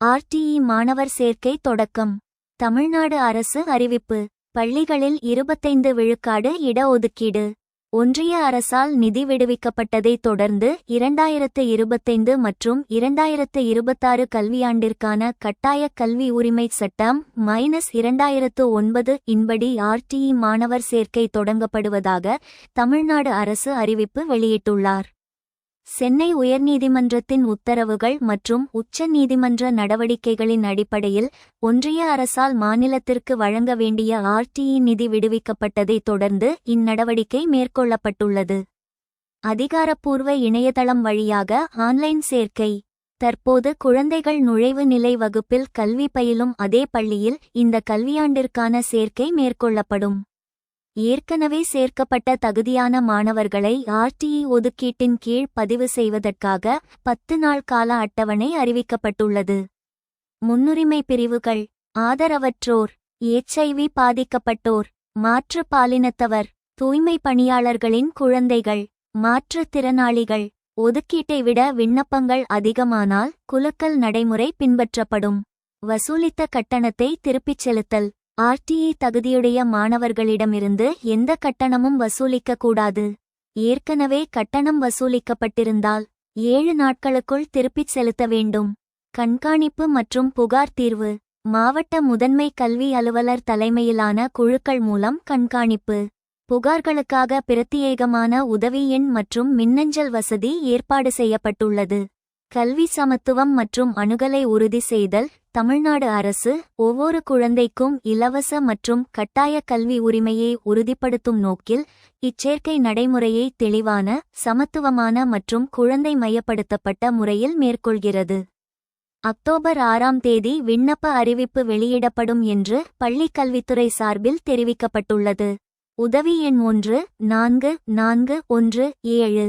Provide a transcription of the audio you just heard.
RTE மாணவர் சேர்க்கை தொடக்கம். தமிழ்நாடு அரசு அறிவிப்பு. பள்ளிகளில் இருபத்தைந்து விழுக்காடு இடஒதுக்கீடு ஒன்றிய அரசால் நிதி விடுவிக்கப்பட்டதைத் தொடர்ந்து இரண்டாயிரத்து இருபத்தைந்து மற்றும் இரண்டாயிரத்து இருபத்தாறு கல்வியாண்டிற்கான கட்டாய கல்வி உரிமை சட்டம் மைனஸ் இரண்டாயிரத்து ஒன்பது இன்படி ஆர்டிஇ மாணவர் சேர்க்கை தொடங்கப்படுவதாக தமிழ்நாடு அரசு அறிவிப்பு வெளியிட்டுள்ளார். சென்னை உயர்நீதிமன்றத்தின் உத்தரவுகள் மற்றும் உச்ச நீதிமன்ற நடவடிக்கைகளின் அடிப்படையில் ஒன்றிய அரசால் மாநிலத்திற்கு வழங்க வேண்டிய ஆர்டிஇ நிதி விடுவிக்கப்பட்டதைத் தொடர்ந்து இந்நடவடிக்கை மேற்கொள்ளப்பட்டுள்ளது. அதிகாரப்பூர்வ இணையதளம் வழியாக ஆன்லைன் சேர்க்கை. தற்போது குழந்தைகள் நுழைவு நிலை வகுப்பில் கல்வி பயிலும் அதே பள்ளியில் இந்த கல்வியாண்டிற்கான சேர்க்கை மேற்கொள்ளப்படும். ஏற்கனவே சேர்க்கப்பட்ட தகுதியான மாணவர்களை ஆர்டிஇ ஒதுக்கீட்டின் கீழ் பதிவு செய்வதற்காக பத்து நாள் கால அட்டவணை அறிவிக்கப்பட்டுள்ளது. முன்னுரிமை பிரிவுகள். ஆதரவற்றோர். எச்ஐவி பாதிக்கப்பட்டோர். மாற்று பாலினத்தவர். தூய்மை பணியாளர்களின் குழந்தைகள். மாற்றுத் திறனாளிகள். ஒதுக்கீட்டை விட விண்ணப்பங்கள் அதிகமானால் குலுக்கல் நடைமுறை பின்பற்றப்படும். வசூலித்த கட்டணத்தை திருப்பிச் செலுத்தல். ஆர்டிஇ தகுதியுடைய மாணவர்களிடமிருந்து எந்த கட்டணமும் வசூலிக்கக்கூடாது. ஏற்கனவே கட்டணம் வசூலிக்கப்பட்டிருந்தால் ஏழு நாட்களுக்குள் திருப்பிச் செலுத்த வேண்டும். கண்காணிப்பு மற்றும் புகார் தீர்வு. மாவட்ட முதன்மை கல்வி அலுவலர் தலைமையிலான குழுக்கள் மூலம் கண்காணிப்பு. புகார்களுக்காக பிரத்தியேகமான உதவி எண் மற்றும் மின்னஞ்சல் வசதி ஏற்பாடு செய்யப்பட்டுள்ளது. கல்வி சமத்துவம் மற்றும் அணுகலை உறுதி செய்தல் தமிழ்நாடு அரசு ஒவ்வொரு குழந்தைக்கும் இலவச மற்றும் கட்டாய கல்வி உரிமையை உறுதிப்படுத்தும் நோக்கில் இச்சேர்க்கை நடைமுறையை தெளிவான சமத்துவமான மற்றும் குழந்தை மையப்படுத்தப்பட்ட முறையில் மேற்கொள்கிறது. அக்டோபர் ஆறாம் தேதி விண்ணப்ப அறிவிப்பு வெளியிடப்படும் என்று பள்ளிக் கல்வித்துறை சார்பில் தெரிவிக்கப்பட்டுள்ளது. உதவி எண் ஒன்று நான்கு நான்கு ஒன்று ஏழு.